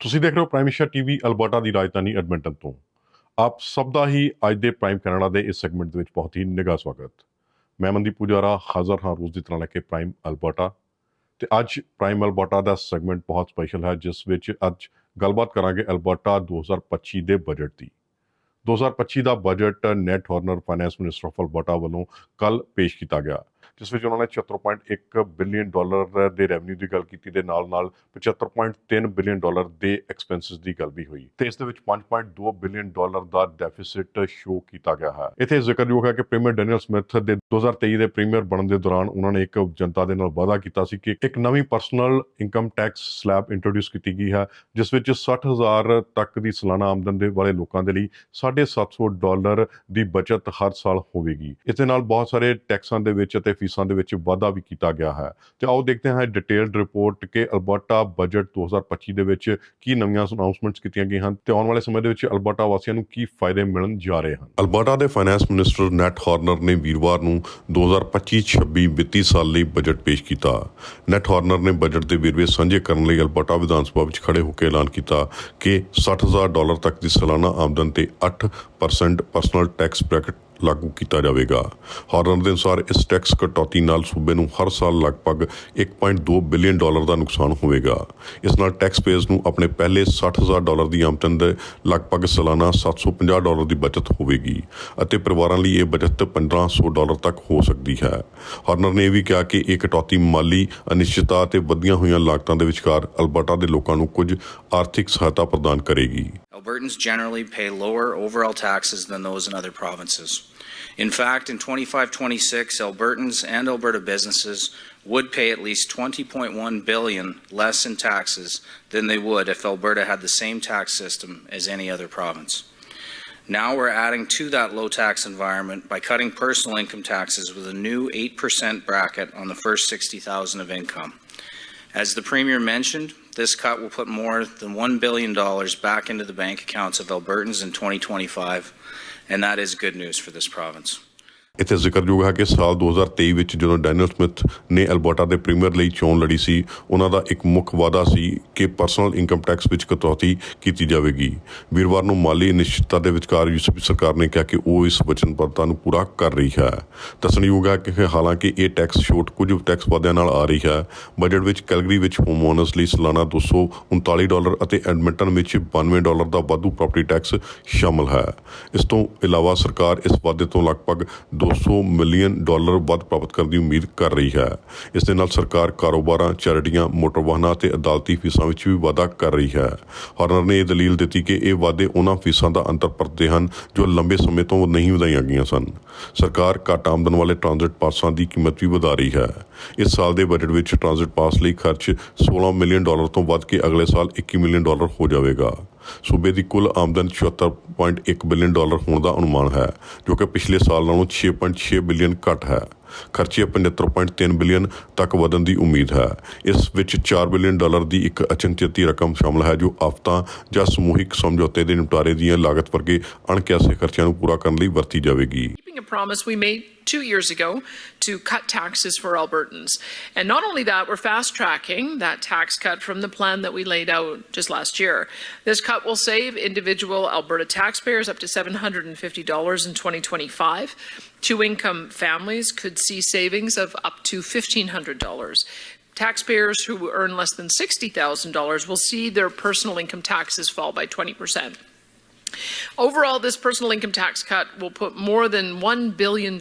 ਤੁਸੀਂ ਦੇਖ ਰਹੇ ਹੋ ਪ੍ਰਾਈਮ ਏਸ਼ੀਆ ਟੀਵੀ ਅਲਬਰਟਾ ਦੀ ਰਾਜਧਾਨੀ ਐਡਮਿੰਟਨ ਤੋਂ। ਆਪ ਸਭ ਦਾ ਹੀ ਅੱਜ ਦੇ ਪ੍ਰਾਈਮ ਕੈਨੇਡਾ ਦੇ ਇਸ ਸੈਗਮੈਂਟ ਦੇ ਵਿੱਚ ਬਹੁਤ ਹੀ ਨਿੱਘਾ ਸਵਾਗਤ। ਮੈਂ ਮਨਦੀਪ ਪੁਜਾਰਾ, ਹਾਜ਼ਰ ਹਾਂ ਰੋਜ਼ ਦੀ ਤਰ੍ਹਾਂ ਲੈ ਕੇ ਪ੍ਰਾਈਮ ਅਲਬਰਟਾ। ਤੇ ਅੱਜ ਪ੍ਰਾਈਮ ਅਲਬਰਟਾ ਦਾ ਸੈਗਮੈਂਟ ਬਹੁਤ ਸਪੈਸ਼ਲ ਹੈ, ਜਿਸ ਵਿੱਚ ਅੱਜ ਗੱਲਬਾਤ ਕਰਾਂਗੇ ਅਲਬਰਟਾ 2025 ਦੇ ਬਜਟ ਦੀ। 2025 ਦਾ budget Nate Horner finance minister of Alberta ਵੱਲੋਂ ਕੱਲ ਪੇਸ਼ ਕੀਤਾ ਗਿਆ। ਜਿਸ ਵਿੱਚ ਉਹਨਾਂ ਨੇ 76.1 ਬਿਲੀਅਨ ਡਾਲਰ ਦੇ ਰੈਵਨਿਊ ਦੀ ਗੱਲ ਕੀਤੀ ਦੇ ਨਾਲ ਨਾਲ 75.3 ਬਿਲੀਅਨ ਡਾਲਰ ਦੇ ਐਕਸਪੈਂਸਸ ਦੀ ਗੱਲ ਵੀ ਹੋਈ। ਤੇ ਇਸ ਦੇ ਵਿੱਚ 5.2 ਬਿਲੀਅਨ ਡਾਲਰ ਦਾ ਡੈਫਿਸਿਟ ਸ਼ੋ ਕੀਤਾ ਗਿਆ ਹੈ। ਇੱਥੇ ਜ਼ਿਕਰਯੋਗ ਹੈ ਕਿ ਪ੍ਰੀਮੀਅਰ ਡੈਨੀਅਲ ਸਮਿਥ ਦੇ 2023 ਦੇ ਪ੍ਰੀਮੀਅਰ ਬਣਨ ਦੇ ਦੌਰਾਨ ਉਹਨਾਂ ਨੇ ਇੱਕ ਜਨਤਾ ਦੇ ਨਾਲ ਵਾਅਦਾ ਕੀਤਾ ਸੀ ਕਿ ਇੱਕ ਨਵੀਂ personal income tax slab introduce ਕੀਤੀ ਗਈ ਹੈ, ਜਿਸ ਵਿੱਚ 60000 ਤੱਕ ਦੀ ਸਾਲਾਨਾ ਆਮਦਨ ਦੇ ਵਾਲੇ ਲੋਕਾਂ ਦੇ ਲਈ 750 ਡਾਲਰ ਦੀ ਬਚਤ ਹਰ ਸਾਲ ਹੋਵੇਗੀ। ਇਸ ਦੇ ਨਾਲ ਬਹੁਤ ਸਾਰੇ ਟੈਕਸਾਂ ਦੇ ਵਿੱਚ ਅਤੇ ਫੀਸਾਂ ਦੇ ਵਿੱਚ ਵਾਧਾ ਵੀ ਕੀਤਾ ਗਿਆ ਹੈ। ਤੇ ਆਓ ਦੇਖਦੇ ਹਾਂ ਡਿਟੇਲਡ ਰਿਪੋਰਟ ਕਿ ਅਲਬਰਟਾ ਬਜਟ 2025 ਦੇ ਵਿੱਚ ਕੀ ਨਵੀਆਂ ਅਨਾਉਂਸਮੈਂਟਸ ਕੀਤੀਆਂ ਗਈਆਂ ਹਨ ਤੇ ਆਉਣ ਵਾਲੇ ਸਮੇਂ ਦੇ ਵਿੱਚ ਅਲਬਰਟਾ ਵਾਸੀਆਂ ਨੂੰ ਕੀ ਫਾਇਦੇ ਮਿਲਣ ਜਾ ਰਹੇ ਹਨ। ਅਲਬਰਟਾ ਦੇ ਫਾਈਨੈਂਸ ਮਿਨਿਸਟਰ ਨੈਟ ਹਾਰਨਰ ਨੇ ਵੀਰਵਾਰ ਨੂੰ 2025-26 ਵਿੱਤੀ ਸਾਲ ਲਈ ਬਜਟ ਪੇਸ਼ ਕੀਤਾ। ਨੈਟ ਹਾਰਨਰ ਨੇ ਬਜਟ ਦੇ ਵੇਰਵੇ ਸਾਂਝੇ ਕਰਨ ਲਈ ਅਲਬਰਟਾ ਵਿਧਾਨ ਸਭਾ ਵਿੱਚ ਖੜੇ ਹੋ ਕੇ ਐਲਾਨ ਕੀਤਾ ਕਿ 60000 ਡਾਲਰ ਤੱਕ ਦੀ ਸਾਲਾਨਾ ਆਮਦਨ ਤੇ 8% ਪਰਸਨਲ ਟੈਕਸ ਬ੍ਰੈਕਟ ਲਾਗੂ ਕੀਤਾ ਜਾਵੇਗਾ। ਹਾਰਨਰ ਦੇ ਅਨੁਸਾਰ ਇਸ ਟੈਕਸ ਕਟੌਤੀ ਨਾਲ ਸੂਬੇ ਨੂੰ ਹਰ ਸਾਲ ਲਗਭਗ 1.2 ਬਿਲੀਅਨ ਡਾਲਰ ਦਾ ਨੁਕਸਾਨ ਹੋਵੇਗਾ। ਇਸ ਨਾਲ ਟੈਕਸ ਪੇਅਰਸ ਨੂੰ ਆਪਣੇ ਪਹਿਲੇ 60000 ਡਾਲਰ ਦੀ ਆਮਦਨ ਦੇ ਲਗਭਗ ਸਾਲਾਨਾ 750 ਡਾਲਰ ਦੀ ਬਚਤ ਹੋਵੇਗੀ ਅਤੇ ਪਰਿਵਾਰਾਂ ਲਈ ਇਹ ਬਚਤ 1500 ਡਾਲਰ ਤੱਕ ਹੋ ਸਕਦੀ ਹੈ। ਹਾਰਨਰ ਨੇ ਇਹ ਵੀ ਕਿਹਾ ਕਿ ਇਹ ਕਟੌਤੀ ਮਾਲੀ ਅਨਿਸ਼ਚਿਤਤਾ ਅਤੇ ਵਧੀਆਂ ਹੋਈਆਂ ਲਾਗਤਾਂ ਦੇ ਵਿਚਕਾਰ ਅਲਬਰਟਾ ਦੇ ਲੋਕਾਂ ਨੂੰ ਕੁਝ ਆਰਥਿਕ ਸਹਾਇਤਾ ਪ੍ਰਦਾਨ ਕਰੇਗੀ। Albertans generally pay lower overall taxes than those in other provinces. In fact, in 25 26, Albertans and Alberta businesses would pay at least 20.1 billion less in taxes than they would if Alberta had the same tax system as any other province. Now we're adding to that low tax environment by cutting personal income taxes with a new 8% bracket on the first 60,000 of income. As the Premier mentioned, this cut will put more than $1 billion back into the bank accounts of Albertans in 2025, and that is good news for this province. ਇੱਥੇ ਜ਼ਿਕਰਯੋਗ ਹੈ ਕਿ ਸਾਲ 2023 ਵਿੱਚ ਜਦੋਂ Daniel Smith ਨੇ Alberta ਦੇ premier ਲਈ ਚੋਣ ਲੜੀ ਸੀ, ਉਹਨਾਂ ਦਾ ਇੱਕ ਮੁੱਖ ਵਾਅਦਾ ਸੀ ਕਿ ਪਰਸਨਲ ਇਨਕਮ ਟੈਕਸ ਵਿੱਚ ਕਟੌਤੀ ਕੀਤੀ ਜਾਵੇਗੀ। ਵੀਰਵਾਰ ਨੂੰ ਮਾਲੀ ਅਨਿਸ਼ਚਿਤਤਾ ਦੇ ਵਿਚਕਾਰ ਯੂਸੀਪੀ ਸਰਕਾਰ ਨੇ ਕਿਹਾ ਕਿ ਉਹ ਇਸ ਵਚਨਬੱਧਤਾ ਨੂੰ ਪੂਰਾ ਕਰ ਰਹੀ ਹੈ। ਦੱਸਣਯੋਗ ਹੈ ਕਿ ਹਾਲਾਂਕਿ ਇਹ ਟੈਕਸ ਛੋਟ ਕੁਝ ਟੈਕਸ ਵਾਅਦਿਆਂ ਨਾਲ ਆ ਰਹੀ ਹੈ। ਬਜਟ ਵਿੱਚ ਕੈਲਗਰੀ ਵਿੱਚ ਹੋਮਓਨਰਸ ਲਈ ਸਾਲਾਨਾ 239 ਡਾਲਰ ਅਤੇ ਐਡਮਿੰਟਨ ਵਿੱਚ 92 ਡਾਲਰ ਦਾ ਵਾਧੂ ਪ੍ਰਾਪਰਟੀ ਟੈਕਸ ਸ਼ਾਮਲ ਹੈ। ਇਸ ਤੋਂ ਇਲਾਵਾ ਸਰਕਾਰ ਇਸ ਵਾਅਦੇ ਤੋਂ ਲਗਭਗ 200 ਮਿਲੀਅਨ ਡਾਲਰ ਵੱਧ ਪ੍ਰਾਪਤ ਕਰਨ ਦੀ ਉਮੀਦ ਕਰ ਰਹੀ ਹੈ। ਇਸ ਦੇ ਨਾਲ ਸਰਕਾਰ ਕਾਰੋਬਾਰਾਂ, ਚੈਰਿਟੀਆਂ, ਮੋਟਰ ਵਾਹਨਾਂ ਅਤੇ ਅਦਾਲਤੀ ਫੀਸਾਂ ਵਿੱਚ ਵੀ ਵਾਧਾ ਕਰ ਰਹੀ ਹੈ। ਹਾਰਨਰ ਨੇ ਇਹ ਦਲੀਲ ਦਿੱਤੀ ਕਿ ਇਹ ਵਾਧੇ ਉਹਨਾਂ ਫੀਸਾਂ ਦਾ ਅੰਤਰ ਪਰਦੇ ਹਨ ਜੋ ਲੰਬੇ ਸਮੇਂ ਤੋਂ ਨਹੀਂ ਵਧਾਈਆਂ ਗਈਆਂ ਸਨ। ਸਰਕਾਰ ਘੱਟ ਆਮਦਨ ਵਾਲੇ ਟ੍ਰਾਂਜ਼ਿਟ ਪਾਸਾਂ ਦੀ ਕੀਮਤ ਵੀ ਵਧਾ ਰਹੀ ਹੈ। ਇਸ ਸਾਲ ਦੇ ਬਜਟ ਵਿੱਚ ਟ੍ਰਾਂਜ਼ਿਟ ਪਾਸ ਲਈ ਖਰਚ 16 ਮਿਲੀਅਨ ਡਾਲਰ ਤੋਂ ਵੱਧ ਕੇ ਅਗਲੇ ਸਾਲ 21 ਮਿਲੀਅਨ ਡਾਲਰ ਹੋ ਜਾਵੇਗਾ। ਸੂਬੇ ਦੀ ਕੁੱਲ ਆਮਦਨ 74.1 ਬਿਲੀਅਨ ਡਾਲਰ ਹੋਣ ਦਾ ਅਨੁਮਾਨ ਹੈ, ਜੋ ਕਿ ਪਿਛਲੇ ਸਾਲ ਨਾਲੋਂ 6.6 ਬਿਲੀਅਨ ਘੱਟ ਹੈ। ਖਰਚੇ 75.3 ਬਿਲੀਅਨ ਤੱਕ ਵਧਣ ਦੀ ਉਮੀਦ ਹੈ। ਇਸ ਵਿੱਚ 4 ਬਿਲੀਅਨ ਡਾਲਰ ਦੀ ਇੱਕ ਅਚਨਚੇਤੀ ਰਕਮ ਸ਼ਾਮਲ ਹੈ, ਜੋ ਆਫਤਾਂ ਜਾਂ ਸਮੂਹਿਕ ਸਮਝੌਤੇ ਦੇ ਨਿਪਟਾਰੇ ਦੀਆਂ ਲਾਗਤ ਵਰਗੇ ਅਣਕਿਆਸੇ ਖਰਚਿਆਂ ਨੂੰ ਪੂਰਾ ਕਰਨ ਲਈ ਵਰਤੀ ਜਾਵੇਗੀ। A promise we made two years ago to cut taxes for Albertans. And not only that, we're fast tracking that tax cut from the plan that we laid out just last year. This cut will save individual Alberta taxpayers up to $750 in 2025. Two income families could see savings of up to $1,500. Taxpayers who earn less than $60,000 will see their personal income taxes fall by 20%. Overall, this personal income tax cut will put more than $1 billion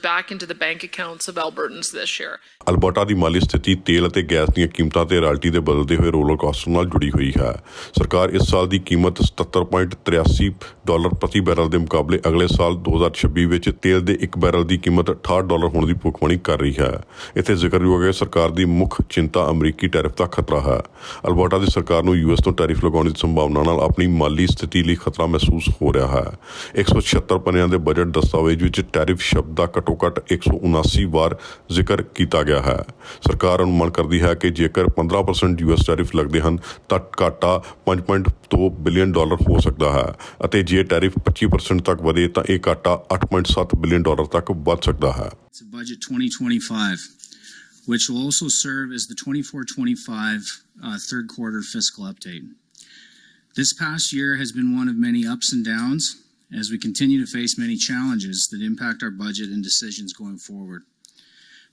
back into the bank accounts of Albertans this year. Alberta ਦੀ ਮਾਲੀ ਸਥਿਤੀ ਤੇਲ ਅਤੇ gas ਦੀਆਂ ਕੀਮਤਾਂ ਤੇ royalty ਦੇ ਬਦਲਦੇ ਹੋਏ ਰੋਲਰ ਕਾਸਟ ਨਾਲ ਜੁੜੀ ਹੋਈ ਹੈ। ਸਰਕਾਰ ਇਸ ਸਾਲ ਦੀ ਕੀਮਤ 77.83 ਡਾਲਰ ਪ੍ਰਤੀ ਬੈਰਲ ਦੇ ਮੁਕਾਬਲੇ ਅਗਲੇ ਸਾਲ 2026 ਵਿੱਚ ਤੇਲ ਦੇ ਇੱਕ ਬੈਰਲ ਦੀ ਕੀਮਤ 68 ਡਾਲਰ ਹੋਣ ਦੀ ਭੁਖਮਣੀ ਕਰ ਰਹੀ ਹੈ। ਇੱਥੇ ਜ਼ਿਕਰਯੋਗ ਹੈ, ਸਰਕਾਰ ਦੀ ਮੁੱਖ ਚਿੰਤਾ ਅਮਰੀਕੀ ਟੈਰਿਫ ਦਾ ਖਤਰਾ ਹੈ। ਅਲਬਰਟਾ ਦੀ ਸਰਕਾਰ ਨੂੰ ਯੂਐਸ ਤੋਂ ਟੈਰਿਫ ਲਗਾਉਣ ਦੀ ਸੰਭਾਵਨਾ ਨਾਲ ਆਪਣੀ ਮਾਲੀ ਸਥਿਤੀ ਲਈ ਖਤਰਾ ਮਹਿਸੂਸ ਹੋ ਰਿਹਾ ਹੈ। 176 ਪੰਨਿਆਂ ਦੇ ਬਜਟ ਦਸਤਾਵੇਜ਼ ਵਿੱਚ ਟੈਰਿਫ ਸ਼ਬਦ ਦਾ ਘੱਟੋ ਘੱਟ 179 ਵਾਰ ਜ਼ਿਕਰ ਕੀਤਾ ਗਿਆ। ਹੈ ਸਰਕਾਰ ਅਨੁਮਾਨ ਕਰਦੀ ਹੈ ਕਿ ਜੇਕਰ 15% ਯੂਐਸ ਟੈਰਿਫ ਲੱਗਦੇ ਹਨ ਤਾਂ ਘਾਟਾ 5.2 ਬਿਲੀਅਨ ਡਾਲਰ ਹੋ ਸਕਦਾ ਹੈ ਅਤੇ ਜੇ ਟੈਰਿਫ 25% ਤੱਕ ਵਧੇ ਤਾਂ ਇਹ ਘਾਟਾ 8.7 ਬਿਲੀਅਨ ਡਾਲਰ ਤੱਕ ਵੱਧ ਸਕਦਾ ਹੈ to Budget 2025, which will also serve as the 24 25 uh, third quarter fiscal update. This past year has been one of many ups and downs as we continue to face many challenges that impact our budget and decisions going forward.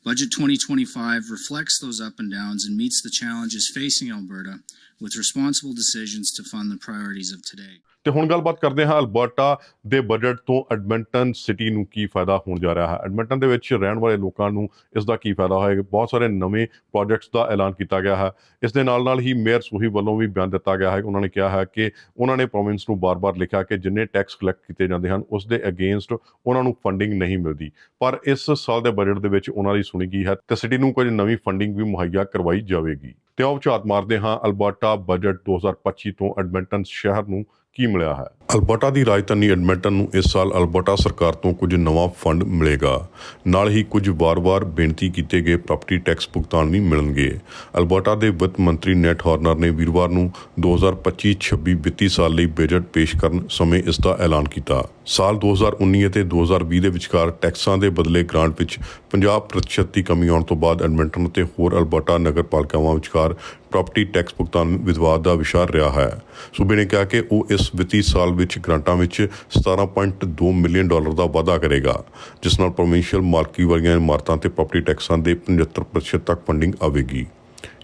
Budget 2025 reflects those up and downs and meets the challenges facing Alberta with responsible decisions to fund the priorities of today. ਤੇ ਹੁਣ ਗੱਲਬਾਤ ਕਰਦੇ ਹਾਂ Alberta ਦੇ budget ਤੋਂ Edmonton city ਨੂੰ ਕੀ ਫਾਇਦਾ ਹੋਣ ਜਾ ਰਿਹਾ ਹੈ। ਐਡਮਿੰਟਨ ਦੇ ਵਿੱਚ ਰਹਿਣ ਵਾਲੇ ਲੋਕਾਂ ਨੂੰ ਇਸ ਦਾ ਕੀ ਫਾਇਦਾ ਹੋਏਗਾ? ਬਹੁਤ ਸਾਰੇ ਨਵੇਂ ਪ੍ਰੋਜੈਕਟਸ ਦਾ ਐਲਾਨ ਕੀਤਾ ਗਿਆ ਹੈ। ਇਸ ਦੇ ਨਾਲ ਨਾਲ ਹੀ ਮੇਅਰ ਸੋਹੀ ਵੱਲੋਂ ਵੀ ਬਿਆਨ ਦਿੱਤਾ ਗਿਆ ਹੈ। ਉਹਨਾਂ ਨੇ ਕਿਹਾ ਹੈ ਕਿ ਉਹਨਾਂ ਨੇ ਪ੍ਰੋਵਿੰਸ ਨੂੰ ਬਾਰ-ਬਾਰ ਲਿਖਿਆ ਕਿ ਜਿੰਨੇ ਟੈਕਸ ਕਲੈਕਟ ਕੀਤੇ ਜਾਂਦੇ ਹਨ, ਉਸ ਦੇ ਅਗੇਂਸਟ ਉਹਨਾਂ ਨੂੰ ਫੰਡਿੰਗ ਨਹੀਂ ਮਿਲਦੀ। ਪਰ ਇਸ ਸਾਲ ਦੇ ਬਜਟ ਦੇ ਵਿੱਚ ਉਹਨਾਂ ਦੀ ਸੁਣੀ ਗਈ ਹੈ ਤੇ ਸਿਟੀ ਨੂੰ ਕੁਝ ਨਵੀਂ ਫੰਡਿੰਗ ਵੀ ਮੁਹੱਈਆ ਕਰਵਾਈ ਜਾਵੇਗੀ। ਤੇ ਆਓ ਝਾਤ ਮਾਰਦੇ ਹਾਂ ਅਲਬਰਟਾ ਬਜਟ 2025 ਤੋਂ ਐਡਮਿੰਟਨ ਸ਼ਹਿਰ ਨੂੰ ਕੀ ਮਿਲਿਆ ਹੈ ਅਲਬਰਟਾ ਦੀ ਰਾਜਧਾਨੀ ਐਡਮਿੰਟਨ ਨੂੰ ਇਸ ਸਾਲ ਅਲਬਰਟਾ ਸਰਕਾਰ ਤੋਂ ਕੁਝ ਨਵਾਂ ਫੰਡ ਮਿਲੇਗਾ। ਨਾਲ ਹੀ ਕੁਝ ਵਾਰ-ਵਾਰ ਬੇਨਤੀ ਕੀਤੇ ਗਏ ਪ੍ਰਾਪਰਟੀ ਟੈਕਸ ਭੁਗਤਾਨ ਵੀ ਮਿਲਣਗੇ। ਅਲਬਰਟਾ ਦੇ ਵਿੱਤ ਮੰਤਰੀ ਨੈਟ ਹਾਰਨਰ ਨੇ ਵੀਰਵਾਰ ਨੂੰ 2025-26 ਵਿੱਤੀ ਸਾਲ ਲਈ ਬਜਟ ਪੇਸ਼ ਕਰਨ ਸਮੇਂ ਇਸ ਦਾ ਐਲਾਨ ਕੀਤਾ। ਸਾਲ 2019 ਅਤੇ 2020 ਦੇ ਵਿਚਕਾਰ ਟੈਕਸਾਂ ਦੇ ਬਦਲੇ ਗ੍ਰਾਂਟ ਵਿੱਚ 50% ਦੀ ਕਮੀ ਆਉਣ ਤੋਂ ਬਾਅਦ ਐਡਮਿੰਟਨ ਅਤੇ ਹੋਰ ਅਲਬਰਟਾ ਨਗਰਪਾਲਿਕਾਵਾਂ ਵਿਚਕਾਰ ਪ੍ਰਾਪਰਟੀ ਟੈਕਸ ਭੁਗਤਾਨ ਵਿਵਾਦ ਦਾ ਵਿਸ਼ਾ ਰਿਹਾ ਹੈ। ਸੂਬੇ ਨੇ ਕਿਹਾ ਕਿ ਉਹ ਇਸ ਵਿੱਤੀ ਸਾਲ ਵਿੱਚ, ਗ੍ਰਾਂਟਾਂ ਵਿੱਚ 17.2 ਮਿਲੀਅਨ ਡਾਲਰ ਦਾ ਵਾਧਾ ਕਰੇਗਾ, ਜਿਸ ਨਾਲ ਪ੍ਰੋਵਿੰਸ਼ੀਅਲ ਮਾਲਕੀ ਵਾਲੀਆਂ ਇਮਾਰਤਾਂ ਤੇ ਪ੍ਰਾਪਰਟੀ ਟੈਕਸਾਂ ਦੇ 75% ਤੱਕ ਫੰਡਿੰਗ ਆਵੇਗੀ।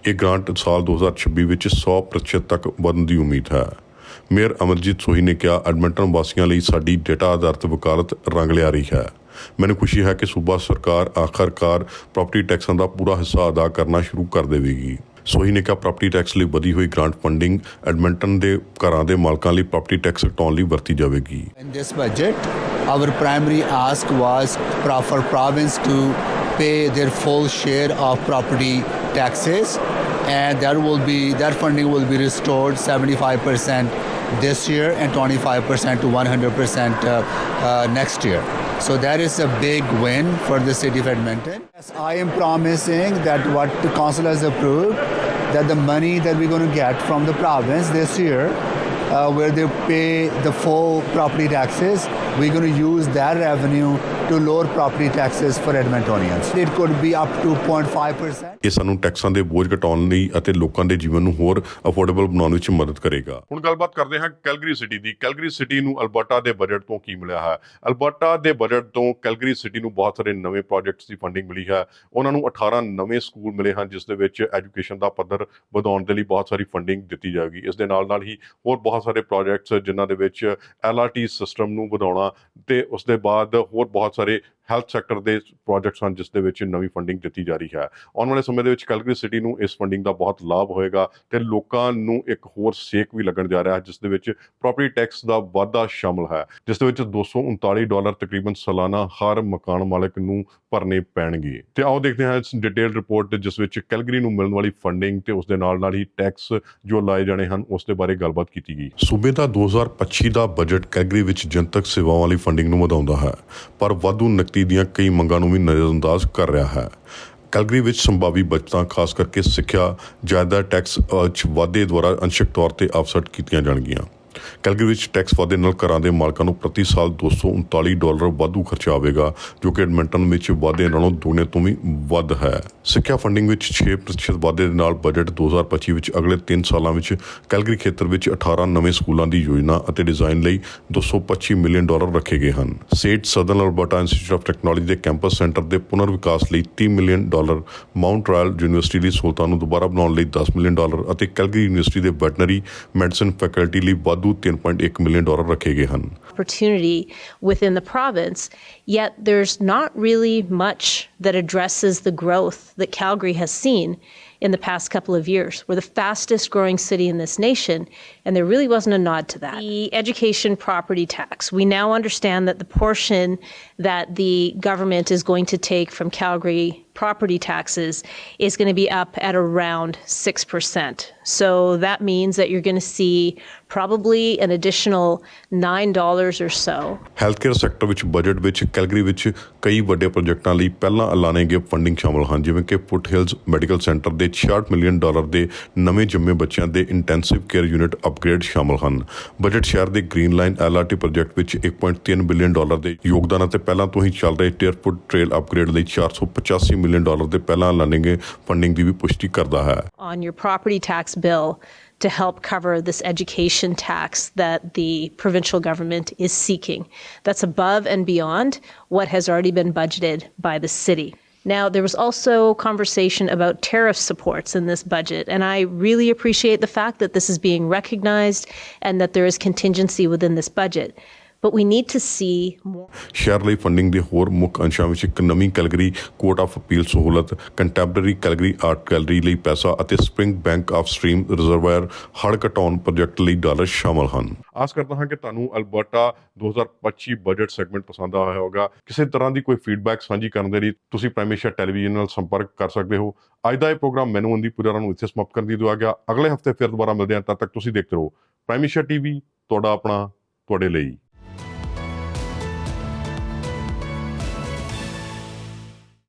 ਇਹ ਗ੍ਰਾਂਟ ਸਾਲ 2026 ਵਿੱਚ 100% ਤੱਕ ਵਧਣ ਦੀ ਉਮੀਦ ਹੈ। ਮੇਅਰ ਅਮਰਜੀਤ ਸੋਹੀ ਨੇ ਕਿਹਾ, ਐਡਮਿੰਟਨ ਵਾਸੀਆਂ ਲਈ ਸਾਡੀ ਡੇਟਾ ਆਧਾਰਿਤ ਵਕਾਲਤ ਰੰਗ ਲਿਆ ਰਹੀ ਹੈ। ਮੈਨੂੰ ਖੁਸ਼ੀ ਹੈ ਕਿ ਸੂਬਾ ਸਰਕਾਰ ਆਖਰਕਾਰ ਪ੍ਰਾਪਰਟੀ ਟੈਕਸਾਂ ਦਾ ਪੂਰਾ ਹਿੱਸਾ ਅਦਾ ਕਰਨਾ ਸ਼ੁਰੂ ਕਰ ਦੇਵੇਗੀ। ਸੋਹੀ ਨੇ ਕਿਹਾ ਪ੍ਰਾਪਰਟੀ ਟੈਕਸ ਲਈ ਵਧੀ ਹੋਈ ਗ੍ਰਾਂਟ ਫੰਡਿੰਗ ਐਡਮਿੰਟਨ ਦੇ ਘਰਾਂ ਦੇ ਮਾਲਕਾਂ ਲਈ ਪ੍ਰਾਪਰਟੀ ਟੈਕਸ ਘਟਾਉਣ ਲਈ ਵਰਤੀ ਜਾਵੇਗੀ In this budget, our primary ask was pro- for province to pay their full share of property taxes, and there will be that funding will be restored 75% this year and 25% to 100% uh, uh, next year. So that is a big win for the city of Edmonton. Yes, I am promising that what the council has approved, that the money that we're going to get from the province this year uh, where they pay the full property taxes. We're going to use that revenue to lower property taxes for Edmontonians. It could be up to 0.5%. ਇਹ ਸਾਨੂੰ ਟੈਕਸਾਂ ਦੇ ਬੋਝ ਘਟਾਉਣ ਲਈ ਅਤੇ ਲੋਕਾਂ ਦੇ ਜੀਵਨ ਨੂੰ ਹੋਰ ਅਫੋਰਡੇਬਲ ਬਣਾਉਣ ਵਿੱਚ ਮਦਦ ਕਰੇਗਾ। ਹੁਣ ਗੱਲਬਾਤ ਕਰਦੇ ਹਾਂ ਕੈਲਗਰੀ ਸਿਟੀ ਦੀ। ਕੈਲਗਰੀ ਸਿਟੀ ਨੂੰ ਅਲਬਰਟਾ ਦੇ ਬਜਟ ਤੋਂ ਕੀ ਮਿਲਿਆ ਹੈ? ਅਲਬਰਟਾ ਦੇ ਬਜਟ ਤੋਂ ਕੈਲਗਰੀ ਸਿਟੀ ਨੂੰ ਬਹੁਤ ਸਾਰੇ ਨਵੇਂ ਪ੍ਰੋਜੈਕਟਸ ਦੀ ਫੰਡਿੰਗ ਮਿਲੀ ਹੈ। ਉਹਨਾਂ ਨੂੰ 18 ਨਵੇਂ ਸਕੂਲ ਮਿਲੇ ਹਨ ਜਿਸ ਦੇ ਵਿੱਚ ਐਜੂਕੇਸ਼ਨ ਦਾ ਪੱਧਰ ਵਧਾਉਣ ਦੇ ਲਈ ਬਹੁਤ ਸਾਰੀ ਫੰਡਿੰਗ ਦਿੱਤੀ ਜਾਏਗੀ। ਇਸ ਦੇ ਨਾਲ ਨਾਲ ਹੀ ਹੋਰ ਬਹੁਤ ਸਾਰੇ ਪ੍ਰੋਜੈਕਟਸ ਜਿਨ੍ਹਾਂ ਦੇ ਵਿੱਚ ਐਲਆਰਟੀ ਸਿਸਟਮ ਨੂੰ ਵਧਾਉਣਾ ਤੇ ਉਸ ਦੇ ਬਾਅਦ ਹੋਰ ਬਹੁਤ ਸਾਰੇ ਹੈਲਥ ਸੈਕਟਰ ਦੇ ਪ੍ਰੋਜੈਕਟਸ ਹਨ, ਜਿਸ ਦੇ ਵਿੱਚ ਨਵੀਂ ਫੰਡਿੰਗ ਦਿੱਤੀ ਜਾ ਰਹੀ ਹੈ। ਆਉਣ ਵਾਲੇ ਸਮੇਂ ਦੇ ਵਿੱਚ ਕੈਲਗਰੀ ਸਿਟੀ ਨੂੰ ਇਸ ਫੰਡਿੰਗ ਦਾ ਬਹੁਤ ਲਾਭ ਹੋਏਗਾ ਤੇ ਲੋਕਾਂ ਨੂੰ ਇੱਕ ਹੋਰ ਸੇਕ ਵੀ ਲੱਗਣ ਜਾ ਰਿਹਾ ਹੈ, ਜਿਸ ਦੇ ਵਿੱਚ ਪ੍ਰਾਪਰਟੀ ਟੈਕਸ ਦਾ ਵਾਧਾ ਸ਼ਾਮਲ ਹੈ, ਜਿਸ ਦੇ ਵਿੱਚ 239 ਡਾਲਰ ਤਕਰੀਬਨ ਸਾਲਾਨਾ ਹਰ ਮਕਾਨ ਮਾਲਕ ਨੂੰ ਭਰਨੇ ਪੈਣਗੇ। ਤੇ ਆਓ ਦੇਖਦੇ ਹਾਂ ਇਸ ਡਿਟੇਲ ਰਿਪੋਰਟ ਜਿਸ ਵਿੱਚ ਕੈਲਗਰੀ ਨੂੰ ਮਿਲਣ ਵਾਲੀ ਫੰਡਿੰਗ ਤੇ ਉਸ ਦੇ ਨਾਲ ਨਾਲ ਹੀ ਟੈਕਸ ਜੋ ਲਾਏ ਜਾਣੇ ਹਨ, ਉਸ ਦੇ ਬਾਰੇ ਗੱਲਬਾਤ ਕੀਤੀ ਗਈ। ਸੂਬੇ ਦਾ 2025 ਦਾ ਬਜਟ ਕੈਲਗਰੀ ਵਿੱਚ ਜਨਤਕ ਸੇਵਾਵਾਂ ਲਈ ਫੰਡਿੰਗ ਨੂੰ ਵਧਾਉਂਦਾ ਹੈ, ਪਰ ਵਾਧੂ ਨਕਦੀ ਦੀਆਂ ਕਈ ਮੰਗਾਂ ਨੂੰ ਵੀ ਨਜ਼ਰਅੰਦਾਜ਼ ਕਰ ਰਿਹਾ ਹੈ। ਕੈਲਗਰੀ ਵਿੱਚ ਸੰਭਾਵੀ ਬਚਤਾਂ ਖਾਸ ਕਰਕੇ ਸਿੱਖਿਆ ਜਾਇਦਾਦ ਟੈਕਸ ਅ, ਵਾਧੇ ਦੁਆਰਾ ਅੰਸ਼ਕ ਤੌਰ ਤੇ ਆਫਸੈਟ ਕੀਤੀਆਂ ਜਾਣਗੀਆਂ। ਕੈਲਗਰੀ ਵਿੱਚ ਟੈਕਸ ਵਾਧੇ ਨਾਲ ਘਰਾਂ ਦੇ ਮਾਲਕਾਂ ਨੂੰ ਪ੍ਰਤੀ ਸਾਲ 239 ਡਾਲਰ ਵਾਧੂ ਖਰਚਾ ਆਵੇਗਾ, ਜੋ ਕਿ ਐਡਮਿੰਟਨ ਵਿੱਚ ਵਾਧੇ ਨਾਲੋਂ ਦੁਗਣੇ ਤੋਂ ਵੀ ਵੱਧ ਹੈ। ਸਿੱਖਿਆ ਫੰਡਿੰਗ ਵਿੱਚ 6% ਵਾਧੇ ਦੇ ਨਾਲ ਬਜਟ 2025 ਵਿੱਚ ਅਗਲੇ 3 ਸਾਲਾਂ ਵਿੱਚ ਕੈਲਗਰੀ ਖੇਤਰ ਵਿੱਚ 18 ਨਵੇਂ ਸਕੂਲਾਂ ਦੀ ਯੋਜਨਾ ਅਤੇ ਡਿਜ਼ਾਈਨ ਲਈ 225 ਮਿਲੀਅਨ ਡਾਲਰ ਰੱਖੇ ਗਏ ਹਨ। SAIT Southern Alberta Institute of Technology ਦੇ ਕੈਂਪਸ ਸੈਂਟਰ ਦੇ ਪੁਨਰ ਵਿਕਾਸ ਲਈ 30 million dollar, Mount Royal University ਲਈ ਸਹੂਲਤਾਂ ਨੂੰ ਦੁਬਾਰਾ ਬਣਾਉਣ ਲਈ 10 ਮਿਲੀਅਨ ਡਾਲਰ ਅਤੇ ਕੈਲਗਰੀ ਯੂਨੀਵਰਸਿਟੀ ਦੇ ਵੈਟਨਰੀ ਮੈਡੀਸਨ ਫੈਕਲਟੀ ਲਈ ਵਾਧੂ 3.1 ਮਿਲੀਅਨ ਡਾਲਰ ਰੱਖੇ ਗਏ ਹਨ opportunity within the province, yet there's not really much that addresses the growth that Calgary has seen in the past couple of years. We're the fastest growing city in this nation, and there really wasn't a nod to that. The education property tax. We now understand that the portion that the government is going to take from Calgary property taxes is going to be up at around 6%. So that means that you're going to see probably an additional $9 or so. Healthcare sector ਵਿੱਚ budget ਵਿੱਚ Calgary ਵਿੱਚ ਕਈ ਵੱਡੇ ਪ੍ਰੋਜੈਕਟਾਂ ਲਈ ਪਹਿਲਾਂ ਐਲਾਨੇ ਗਏ ਫੰਡਿੰਗ ਸ਼ਾਮਲ ਹਨ ਜਿਵੇਂ ਕਿ ਫੁੱਟ ਹਿਲਸ ਮੈਡੀਕਲ ਸੈਂਟਰ ਦੇ 66 ਮਿਲੀਅਨ ਡਾਲਰ ਦੇ ਨਵੇਂ ਜੰਮੇ ਬੱਚਿਆਂ ਦੇ ਇੰਟੈਂਸਿਵ ਕੇਅਰ ਯੂਨਿਟ ਅਪਗ੍ਰੇਡ ਸ਼ਾਮਲ ਹਨ ਬਜਟ ਸ਼ਹਿਰ ਦੇ ਗ੍ਰੀਨ ਲਾਈਨ ਐਲਆਰਟੀ ਪ੍ਰੋਜੈਕਟ ਵਿੱਚ 1.3 ਬਿਲੀਅਨ ਡਾਲਰ ਦੇ ਯੋਗਦਾਨ ਅਤੇ ਪਹਿਲਾਂ ਤੋਂ ਹੀ ਚੱਲ ਰਹੇ ਟੀਅਰ ਫੁੱਟ ਟ੍ਰੇਲ ਅਪਗ੍ਰੇਡ ਲਈ 485 ਮਿਲੀਅਨ ਡਾਲਰ ਦੇ ਪਹਿਲਾਂ ਐਲਾਨੇ ਗਏ ਫੰਡਿੰਗ ਦੀ ਵੀ ਪੁਸ਼ਟੀ ਕਰਦਾ ਹੈ On your property tax bill to help cover this education tax that the provincial government is seeking. That's above and beyond what has already been budgeted by the city. Now, there was also conversation about tariff supports in this budget, and I really appreciate the fact that this is being recognized and that there is contingency within this budget. But we need to see more. ਸ਼ਹਿਰ ਲਈ funding ਦੇ ਹੋਰ ਮੁੱਖ ਅੰਸ਼ਾਂ ਵਿੱਚ ਇੱਕ ਨਵੀਂ Calgary Court of Appeal ਸਹੂਲਤ Contemporary Calgary art gallery ਲਈ ਪੈਸਾ ਅਤੇ Springbank off stream reservoir ਹੜ੍ਹ ਘਟਾਉਣ ਪ੍ਰੋਜੈਕਟ ਲਈ ਡਾਲਰ ਸ਼ਾਮਲ ਹਨ। ਆਸ ਕਰਦਾ ਹਾਂ ਕਿ ਤੁਹਾਨੂੰ ਅਲਬਰਟਾ 2025 ਬਜਟ ਸੈਗਮੈਂਟ ਪਸੰਦ ਆਇਆ ਹੋਵੇਗਾ। ਕਿਸੇ ਤਰ੍ਹਾਂ ਦੀ ਕੋਈ ਫੀਡਬੈਕ ਸਾਂਝੀ ਕਰਨ ਦੇ ਲਈ ਤੁਸੀਂ ਪ੍ਰਾਈਮੇਸ਼ੀਆ ਟੈਲੀਵਿਜ਼ਨ ਨਾਲ ਸੰਪਰਕ ਕਰ ਸਕਦੇ ਹੋ। ਅੱਜ ਦਾ ਇਹ ਪ੍ਰੋਗਰਾਮ ਮੈਨੂੰ ਅੰਦੀ ਪੁਜਾਰਾ ਨੂੰ ਇੱਥੇ ਸਮਾਪਤ ਕਰਨ ਦੀ ਦੁਆ ਗਿਆ। ਅਗਲੇ ਹਫ਼ਤੇ ਫਿਰ ਦੁਬਾਰਾ ਮਿਲਦੇ ਹਾਂ ਤਦ ਤੱਕ ਤੁਸੀਂ ਦੇਖਦੇ ਰਹੋ। ਪ੍ਰਾਈਮੇਸ਼ੀਆ ਟੀਵੀ ਤੁਹਾਡਾ ਆਪਣਾ ਤੁਹਾਡੇ ਲਈ।